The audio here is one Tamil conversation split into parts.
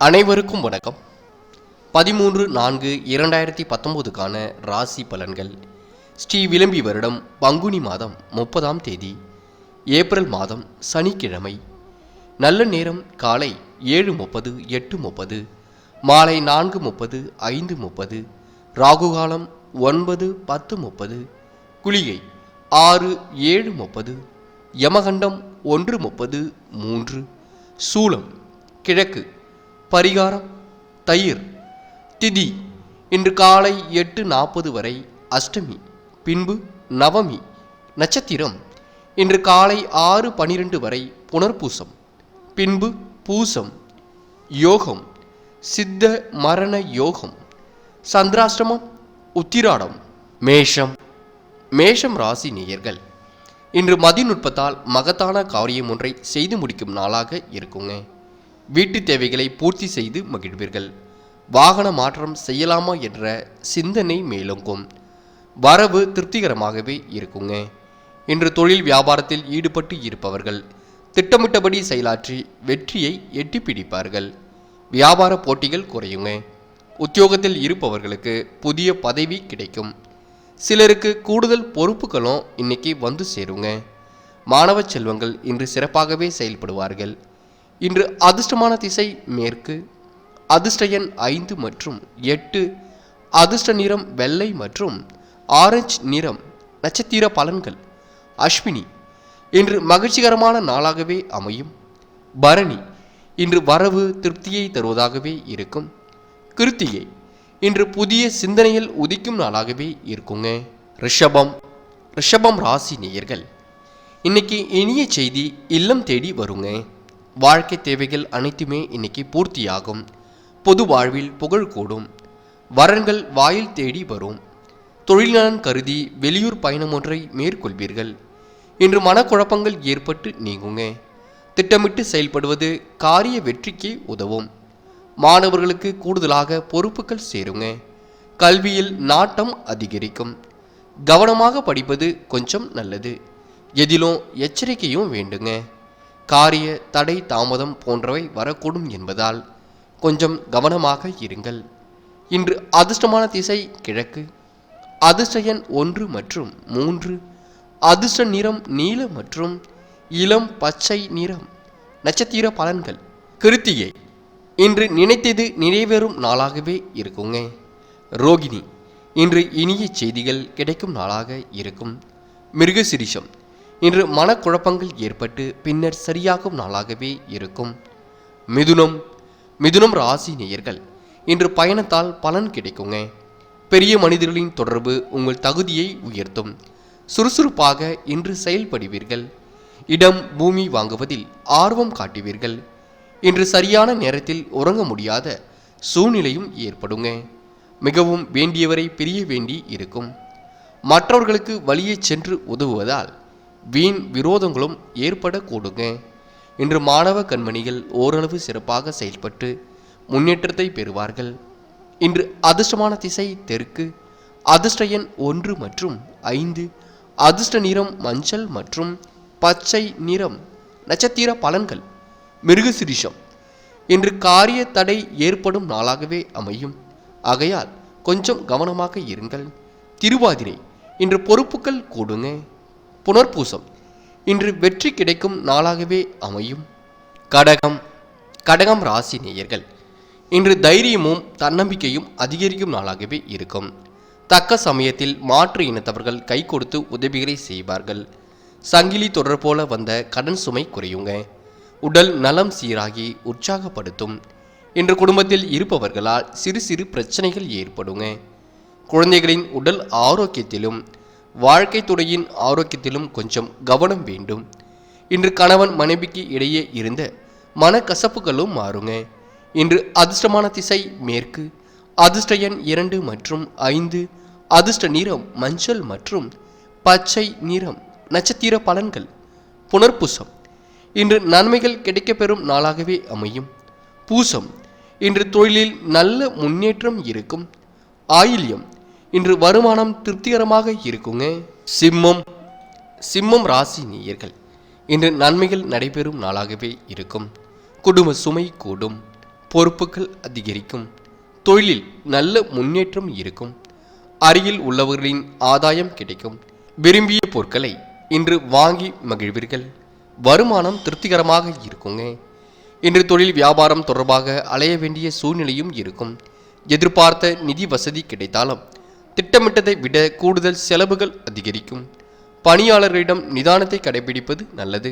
அனைவருக்கும் வணக்கம். பதிமூன்று நான்கு இரண்டாயிரத்தி பத்தொம்போதுக்கான ராசி பலன்கள். ஸ்ரீ விளம்பி வருடம் பங்குனி மாதம் முப்பதாம் தேதி ஏப்ரல் மாதம் சனிக்கிழமை. நல்ல நேரம் காலை ஏழு முப்பது எட்டு முப்பது மாலை நான்கு முப்பது ஐந்து முப்பது ராகுகாலம் ஒன்பது பத்து முப்பது குளிகை ஆறு ஏழு முப்பது யமகண்டம் ஒன்று முப்பது மூன்று சூலம் கிழக்கு பரிகாரம் தயிர் திதி இன்று காலை எட்டு நாற்பது வரை அஷ்டமி பின்பு நவமி நட்சத்திரம் இன்று காலை ஆறு பனிரெண்டு வரை புனர்பூசம் பின்பு பூசம் யோகம் சித்த மரண யோகம் சந்திராஷ்டமம் உத்திராடம் மேஷம் மேஷம் ராசி நேயர்கள். இன்று மதிநுட்பத்தால் மகத்தான காரியம் ஒன்றை செய்து முடிக்கும் நாளாக இருக்குங்க. வீட்டு தேவைகளை பூர்த்தி செய்து மகிழ்வீர்கள். வாகன மாற்றம் செய்யலாமா என்ற சிந்தனை மேலோங்கும். வரவு திருப்திகரமாகவே இருக்குங்க. இன்று தொழில் வியாபாரத்தில் ஈடுபட்டு இருப்பவர்கள் திட்டமிட்டபடி செயலாற்றி வெற்றியை எட்டி பிடிப்பார்கள். வியாபார போட்டிகள் குறையுங்க. உத்தியோகத்தில் இருப்பவர்களுக்கு புதிய பதவி கிடைக்கும். சிலருக்கு கூடுதல் பொறுப்புகளும் இன்னைக்கு வந்து சேருங்க. மாணவ செல்வங்கள் இன்று சிறப்பாகவே செயல்படுவார்கள். இன்று அதிர்ஷ்டமான திசை மேற்கு அதிர்ஷ்ட எண் ஐந்து மற்றும் எட்டு அதிர்ஷ்ட நிறம் வெள்ளை மற்றும் ஆரஞ்சு நிறம் நட்சத்திர பலன்கள். அஸ்வினி இன்று மகிழ்ச்சிகரமான நாளாகவே அமையும். பரணி இன்று வரவு திருப்தியை தருவதாகவே இருக்கும். கிருத்திகை இன்று புதிய சிந்தனையில் உதிக்கும் நாளாகவே இருக்குங்க. ரிஷபம் ரிஷபம் ராசி நேயர்கள் இன்னைக்கு இனிய செய்தி இல்லம் தேடி வருங்க. வாழ்க்கை தேவைகள் அனைத்துமே இன்னைக்கு பூர்த்தியாகும். பொது வாழ்வில் புகழ் கூடும். வரன்கள் வாயில் தேடி வரும். தொழில்நலன் கருதி வெளியூர் பயணம் ஒன்றை மேற்கொள்வீர்கள். இன்று மனக்குழப்பங்கள் ஏற்பட்டு நீங்குங்க. திட்டமிட்டு செயல்படுவது காரிய வெற்றிக்கு உதவும். மாணவர்களுக்கு கூடுதலாக பொறுப்புகள் சேருங்க. கல்வியில் நாட்டம் அதிகரிக்கும். கவனமாக படிப்பது கொஞ்சம் நல்லது. எதிலும் எச்சரிக்கையும் வேண்டுங்க. காரிய தடை தாமதம் போன்றவை வரக்கூடும் என்பதால் கொஞ்சம் கவனமாக இருங்கள். இன்று அதிர்ஷ்டமான திசை கிழக்கு. அதிர்ஷ்ட எண் ஒன்று மற்றும் மூன்று. அதிர்ஷ்ட நிறம் நீல மற்றும் இளம் பச்சை நிறம். நட்சத்திர பலன்கள். கிருத்திகை. இன்று நினைத்தது நிறைவேறும் நாளாகவே இருக்குங்க. ரோகிணி. இன்று இனிய செய்திகள் கிடைக்கும் நாளாக இருக்கும். மிருகசிரிஷம். இன்று மனக்குழப்பங்கள் ஏற்பட்டு பின்னர் சரியாகும் நாளாகவே இருக்கும். மிதுனம் மிதுனம் ராசி நேயர்கள் இன்று பயணத்தால் பலன் கிடைக்குங்க. பெரிய மனிதர்களின் தொடர்பு உங்கள் தகுதியை உயர்த்தும். சுறுசுறுப்பாக இன்று செயல்படுவீர்கள். இடம் பூமி வாங்குவதில் ஆர்வம் காட்டுவீர்கள். இன்று சரியான நேரத்தில் உறங்க முடியாத சூழ்நிலையும் ஏற்படுங்க. மிகவும் வேண்டியவரை பிரிய வேண்டி இருக்கும். மற்றவர்களுக்கு வழியே சென்று உதவுவதால் வீண் விரோதங்களும் ஏற்படக்கூடுங்க. இன்று மாணவ கண்மணிகள் ஓரளவு சிறப்பாக செயல்பட்டு முன்னேற்றத்தை பெறுவார்கள். இன்று அதிர்ஷ்டமான திசை தெற்கு அதிர்ஷ்ட எண் ஒன்று மற்றும் ஐந்து அதிர்ஷ்ட நிறம் மஞ்சள் மற்றும் பச்சை நிறம் நட்சத்திர பலன்கள் மிருகசிரிஷம் இன்று காரிய தடை ஏற்படும் நாளாகவே அமையும். ஆகையால் கொஞ்சம் கவனமாக இருங்கள். திருவாதிரை இன்று பொறுப்புகள் கூடுங்க. புனர்பூசம். இன்று வெற்றி கிடைக்கும் நாளாகவே அமையும். கடகம் கடகம் ராசி நேயர்கள் இன்று தைரியமும் தன்னம்பிக்கையும் அதிகரிக்கும் நாளாகவே இருக்கும். தக்க சமயத்தில் மாற்று இனத்தவர்கள் கை கொடுத்து உதவிகளை செய்வார்கள். சங்கிலி தொடர் போல வந்த கடன் சுமை குறையுங்க. உடல் நலம் சீராகி உற்சாகப்படுத்தும். இன்று குடும்பத்தில் இருப்பவர்களால் சிறு சிறு பிரச்சனைகள் ஏற்படுங்க. குழந்தைகளின் உடல் ஆரோக்கியத்திலும் வாழ்க்கை துறையின் ஆரோக்கியத்திலும் கொஞ்சம் கவனம் வேண்டும். இன்று கணவன் மனைவிக்கு இடையே இருந்த மனக்கசப்புகளும் மாறுங்க. இன்று அதிர்ஷ்டமான திசை மேற்கு. அதிர்ஷ்ட எண் இரண்டு மற்றும் ஐந்து. அதிர்ஷ்ட நிறம் மஞ்சள் மற்றும் பச்சை நிறம் நட்சத்திர பலன்கள். புனர்பூசம். இன்று நன்மைகள் கிடைக்கப்பெறும் நாளாகவே அமையும். பூசம். இன்று தொழிலில் நல்ல முன்னேற்றம் இருக்கும். ஆயில்யம். இன்று வருமானம் திருப்திகரமாக இருக்குங்க. சிம்மம் சிம்மம் ராசி நேயர்கள் இன்று நன்மைகள் நடைபெறும் நாளாகவே இருக்கும். குடும்ப சுமை கூடும் பொறுப்புகள் அதிகரிக்கும் தொழிலில் நல்ல முன்னேற்றம் இருக்கும். அருகில் உள்ளவர்களின் ஆதாயம் கிடைக்கும். விரும்பிய பொருட்களை இன்று வாங்கி மகிழ்வீர்கள். வருமானம் திருப்திகரமாக இருக்குங்க. இன்று தொழில் வியாபாரம் தொடர்பாக அலைய வேண்டிய சூழ்நிலையும் இருக்கும். எதிர்பார்த்த நிதி வசதி கிடைத்தாலும் திட்டமிட்டதை விட கூடுதல் செலவுகள் அதிகரிக்கும். பணியாளர்களிடம் நிதானத்தை கடைபிடிப்பது நல்லது.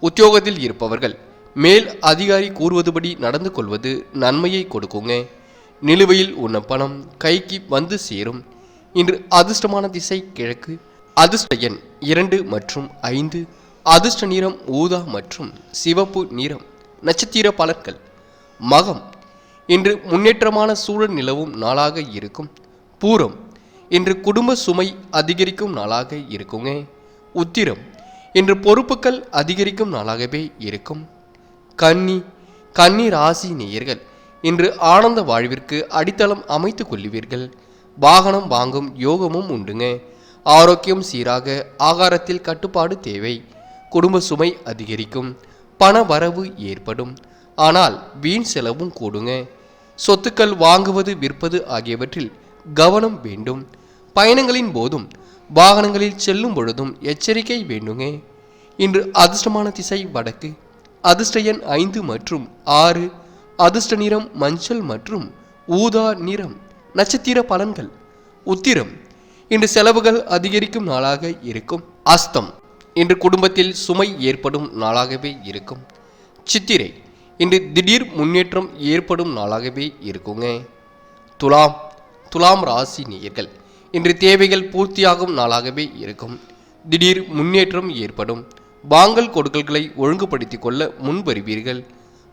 உத்தியோகத்தில் இருப்பவர்கள் மேல் அதிகாரி கூறுவதுபடி நடந்து கொள்வது நன்மையை கொடுக்குங்க. நிலுவையில் உள்ள பணம் கைக்கு வந்து சேரும். இன்று அதிர்ஷ்டமான திசை கிழக்கு. அதிர்ஷ்ட எண் இரண்டு மற்றும் ஐந்து. அதிர்ஷ்ட நிறம் ஊதா மற்றும் சிவப்பு நிறம் நட்சத்திர பலன்கள். மகம் இன்று முன்னேற்றமான சூழல் நிலவும் நாளாக இருக்கும். பூரம் இன்று குடும்ப சுமை அதிகரிக்கும் நாளாக இருக்குங்க உத்திரம் இன்று பொறுப்புகள் அதிகரிக்கும் நாளாகவே இருக்கும். கன்னி கன்னி ராசி நேயர்கள் இன்று ஆனந்த வாழ்விற்கு அடித்தளம் அமைத்துக் கொள்ளுவீர்கள் வாகனம் வாங்கும் யோகமும் உண்டுங்க. ஆரோக்கியம் சீராக ஆகாரத்தில் கட்டுப்பாடு தேவை. குடும்ப சுமை அதிகரிக்கும் பண வரவு ஏற்படும். ஆனால் வீண் செலவும் கூடுங்க. சொத்துக்கள் வாங்குவது விற்பது ஆகியவற்றில் கவனம் வேண்டும். பயணங்களின் போதும் வாகனங்களில் செல்லும் பொழுதும் எச்சரிக்கை வேண்டுங்க இன்று அதிர்ஷ்டமான திசை வடக்கு அதிர்ஷ்ட எண் ஐந்து மற்றும் ஆறு அதிர்ஷ்ட நிறம் மஞ்சள் மற்றும் ஊதா நிறம் நட்சத்திர பலன்கள். உத்திரம் இன்று செலவுகள் அதிகரிக்கும் நாளாக இருக்கும். அஸ்தம் இன்று குடும்பத்தில் சுமை ஏற்படும் நாளாகவே இருக்கும். சித்திரை இன்று திடீர் முன்னேற்றம் ஏற்படும் நாளாகவே இருக்குங்க துலாம் துலாம் ராசி நேயர்கள் இன்று தேவைகள் பூர்த்தியாகும் நாளாகவே இருக்கும். திடீர் முன்னேற்றம் ஏற்படும். வாங்கல் கொடுக்கல்களை ஒழுங்குபடுத்திக் கொள்ள முன்வருவீர்கள்.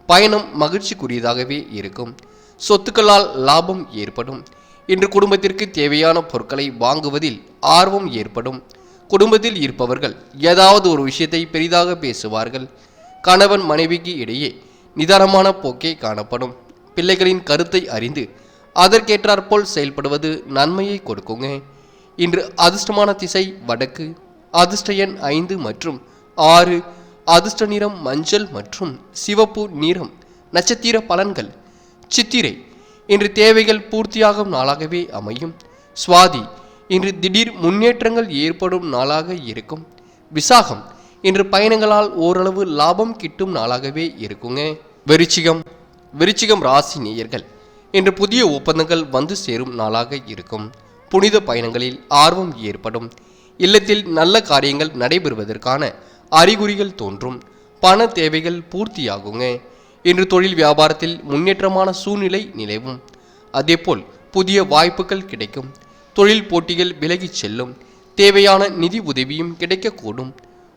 பயணம் மகிழ்ச்சிக்குரியதாகவே இருக்கும். சொத்துக்களால் லாபம் ஏற்படும். இன்று குடும்பத்திற்கு தேவையான பொருட்களை வாங்குவதில் ஆர்வம் ஏற்படும். குடும்பத்தில் இருப்பவர்கள் ஏதாவது ஒரு விஷயத்தை பெரிதாக பேசுவார்கள். கணவன் மனைவிக்கு இடையே நிதானமான போக்கே காணப்படும். பிள்ளைகளின் கருத்தை அறிந்து அதற்கேற்றாற்போல் செயல்படுவது நன்மையை கொடுக்குங்க. இன்று அதிர்ஷ்டமான திசை வடக்கு அதிர்ஷ்ட எண் ஐந்து மற்றும் ஆறு அதிர்ஷ்ட நிறம் மஞ்சள் மற்றும் சிவப்பு நிறம் நட்சத்திர பலன்கள். சித்திரை இன்று தேவைகள் பூர்த்தியாகும் நாளாகவே அமையும். சுவாதி இன்று திடீர் முன்னேற்றங்கள் ஏற்படும் நாளாக இருக்கும். விசாகம் இன்று பயணங்களால் ஓரளவு லாபம் கிட்டும் நாளாகவே இருக்குங்க. விருச்சிகம் விருச்சிகம் ராசி நேயர்கள் இன்று புதிய ஒப்பந்தங்கள் வந்து சேரும் நாளாக இருக்கும். புனித பயணங்களில் ஆர்வம் ஏற்படும். இல்லத்தில் நல்ல காரியங்கள் நடைபெறுவதற்கான அறிகுறிகள் தோன்றும். பண தேவைகள் பூர்த்தியாகுங்க. இன்று தொழில் வியாபாரத்தில் முன்னேற்றமான சூழ்நிலை நிலவும். அதேபோல் புதிய வாய்ப்புகள் கிடைக்கும். தொழில் போட்டிகள் விலகிச் செல்லும். தேவையான நிதி உதவியும் கிடைக்கக்கூடும்.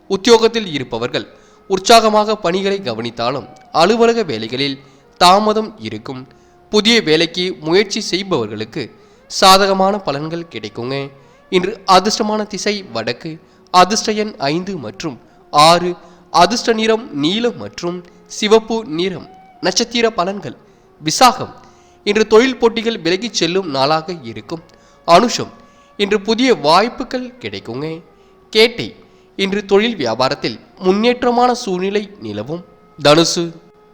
உத்தியோகத்தில் இருப்பவர்கள் உற்சாகமாக பணிகளை கவனித்தாலும் அலுவலக வேலைகளில் தாமதம் இருக்கும். புதிய வேலைக்கு முயற்சி செய்பவர்களுக்கு சாதகமான பலன்கள் கிடைக்குங்க. இன்று அதிர்ஷ்டமான திசை வடக்கு அதிர்ஷ்ட எண் ஐந்து மற்றும் ஆறு அதிர்ஷ்ட நிறம் நீலம் மற்றும் சிவப்பு நிறம் நட்சத்திர பலன்கள் விசாகம். இன்று தொழில் போட்டிகள் விலகிச் செல்லும் நாளாக இருக்கும். அனுஷம் இன்று புதிய வாய்ப்புகள் கிடைக்குங்க. கேட்டை இன்று தொழில் வியாபாரத்தில் முன்னேற்றமான சூழ்நிலை நிலவும். தனுசு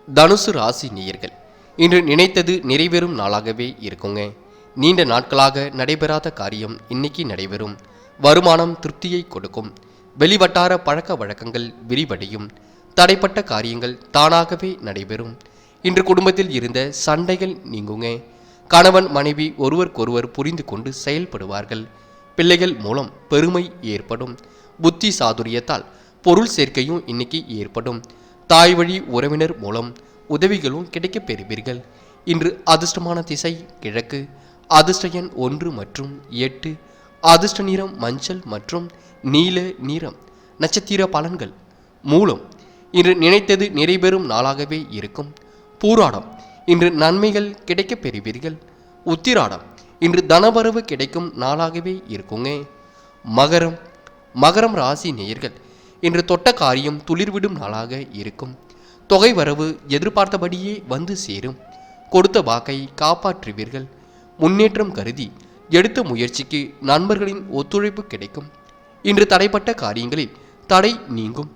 தனுசு ராசி நேயர்கள். இன்று நினைத்தது நிறைவேறும் நாளாகவே இருக்குங்க. நீண்ட நாட்களாக நடைபெறாத காரியம் இன்னைக்கு நடைபெறும். வருமானம் திருப்தியை கொடுக்கும். வெளிவட்டார பழக்க வழக்கங்கள் விரிவடையும். தடைப்பட்ட காரியங்கள் தானாகவே நடைபெறும். இன்று குடும்பத்தில் இருந்த சண்டைகள் நீங்குங்க. கணவன் மனைவி ஒருவருக்கொருவர் புரிந்து கொண்டு செயல்படுவார்கள். பிள்ளைகள் மூலம் பெருமை ஏற்படும். புத்தி சாதுரியத்தால் பொருள் சேர்க்கையும் இன்னைக்கு ஏற்படும். தாய் வழி உறவினர் மூலம் உதவிகளும் கிடைக்கப் பெறுவீர்கள். இன்று அதிர்ஷ்டமான திசை கிழக்கு. அதிர்ஷ்ட எண் ஒன்று மற்றும் எட்டு. அதிர்ஷ்ட நிறம் மஞ்சள் மற்றும் நீல நிறம். நட்சத்திர பலன்கள் மூலம் இன்று நினைத்தது நிறைவேறும் நாளாகவே இருக்கும். பூராடம். இன்று நன்மைகள் கிடைக்கப் பெறுவீர்கள். உத்திராடம். இன்று தனவரவு கிடைக்கும் நாளாகவே இருக்குங்க. மகரம். மகரம் ராசி நேயர்கள். இன்று தொட்ட காரியம் துளிர்விடும் நாளாக இருக்கும். தொகை வரவு எதிர்பார்த்தபடியே வந்து சேரும். கொடுத்த வாக்கை காப்பாற்றுவீர்கள். முன்னேற்றம் கருதி எடுத்த முயற்சிக்கு நண்பர்களின் ஒத்துழைப்பு கிடைக்கும். இன்று தடைப்பட்ட காரியங்களில் தடை நீங்கும்.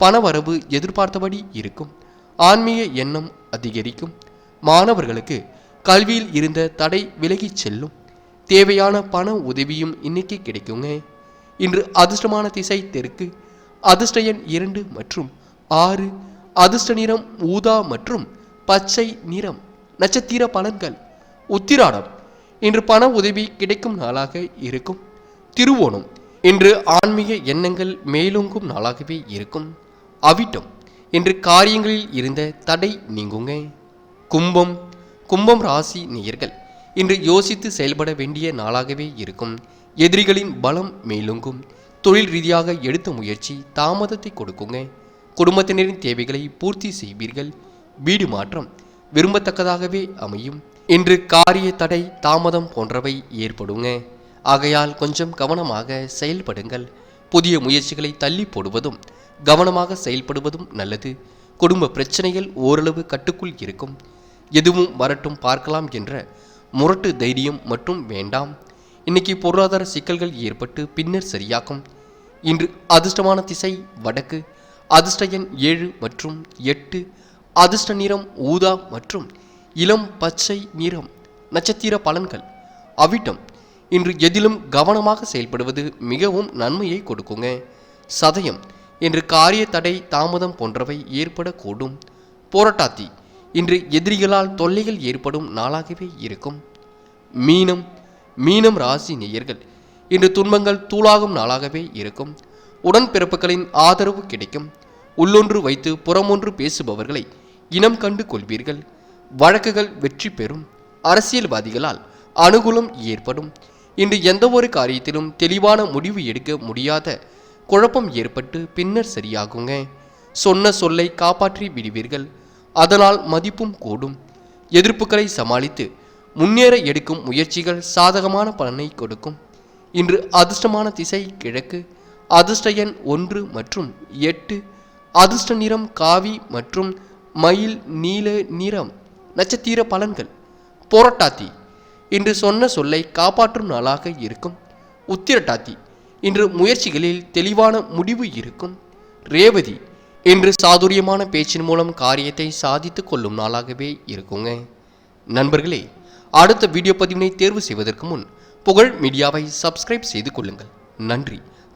பணவரவு எதிர்பார்த்தபடி இருக்கும். ஆன்மீக எண்ணம் அதிகரிக்கும். மாணவர்களுக்கு கல்வியில் இருந்த தடை விலகிச் செல்லும். தேவையான பண உதவியும் இன்னைக்கு கிடைக்குங்க. இன்று அதிர்ஷ்டமான திசை தெற்கு. அதிர்ஷ்ட எண் இரண்டு மற்றும் ஆறு அதிர்ஷ்ட நிறம் ஊதா மற்றும் பச்சை நிறம். நட்சத்திர பலன்கள். உத்திராடம். இன்று பண உதவி கிடைக்கும் நாளாக இருக்கும். திருவோணம். இன்று ஆன்மீக எண்ணங்கள் மேலோங்கும் நாளாகவே இருக்கும். அவிட்டம். இன்று காரியங்களில் இருந்த தடை நீங்குங்க. கும்பம். கும்பம் ராசி நேயர்கள். இன்று யோசித்து செயல்பட வேண்டிய நாளாகவே இருக்கும். எதிரிகளின் பலம் மேலோங்கும். தொழில் ரீதியாக எடுத்த முயற்சி தாமதத்தை கொடுக்குங்க. குடும்பத்தினரின் தேவைகளை பூர்த்தி செய்வீர்கள். வீடு மாற்றம் விரும்பத்தக்கதாகவே அமையும். இன்று காரிய தடை தாமதம் போன்றவை ஏற்படுங்க. ஆகையால் கொஞ்சம் கவனமாக செயல்படுங்கள். புதிய முயற்சிகளை தள்ளி போடுவதும் கவனமாக செயல்படுவதும் நல்லது. குடும்ப பிரச்சனைகள் ஓரளவு கட்டுக்குள் இருக்கும். எதுவும் வரட்டும் பார்க்கலாம் என்ற முரட்டு தைரியம் மட்டும் வேண்டாம். இன்னைக்கு பொருளாதார சிக்கல்கள் ஏற்பட்டு பின்னர் சரியாகும். இன்று அதிர்ஷ்டமான திசை வடக்கு அதிர்ஷ்ட எண் ஏழு மற்றும் எட்டு அதிர்ஷ்ட நிறம் ஊதா மற்றும் இளம் பச்சை நிறம் நட்சத்திர பலன்கள். அவிட்டம் இன்று எதிலும் கவனமாக செயல்படுவது மிகவும் நன்மையை கொடுக்குங்க. சதயம் இன்று காரிய தடை தாமதம் போன்றவை ஏற்படக்கூடும். போராட்டாத்தி இன்று எதிரிகளால் தொல்லைகள் ஏற்படும் நாளாகவே இருக்கும். மீனம் மீனம் ராசி நேயர்கள் இன்று துன்பங்கள் தூளாகும் நாளாகவே இருக்கும். உடன்பிறப்புகளின் ஆதரவு கிடைக்கும். உள்ளொன்று வைத்து புறமொன்று பேசுபவர்களை இனம் கண்டு கொள்வீர்கள். வழக்குகள் வெற்றி பெறும். அரசியல்வாதிகளால் அனுகூலம் ஏற்படும். இன்று எந்த ஒரு காரியத்திலும் தெளிவான முடிவு எடுக்க முடியாத குழப்பம் ஏற்பட்டு பின்னர் சரியாகுங்க. சொன்ன சொல்லை காப்பாற்றி விடுவீர்கள். அதனால் மதிப்பும் கூடும். எதிர்ப்புகளை சமாளித்து முன்னேற எடுக்கும் முயற்சிகள் சாதகமான பலனை கொடுக்கும். இன்று அதிர்ஷ்டமான திசை கிழக்கு. அதிர்ஷ்ட எண் ஒன்று மற்றும் எட்டு. அதிர்ஷ்ட நிறம் காவி மற்றும் மயில் நீல நிறம். நட்சத்திர பலன்கள். போராட்டாத்தி இன்று சொன்ன சொல்லை காப்பாற்றும் நாளாக இருக்கும். உத்திரட்டாத்தி இன்று முயற்சிகளில் தெளிவான முடிவு இருக்கும். ரேவதி. இன்று சாதுரியமான பேச்சின் மூலம் காரியத்தை சாதித்துக் கொள்ளும் நாளாகவே இருக்குங்க. நண்பர்களே அடுத்த வீடியோ பதிவினை தேர்வு செய்வதற்கு முன் புகழ் மீடியாவை சப்ஸ்கிரைப் செய்து கொள்ளுங்கள். நன்றி.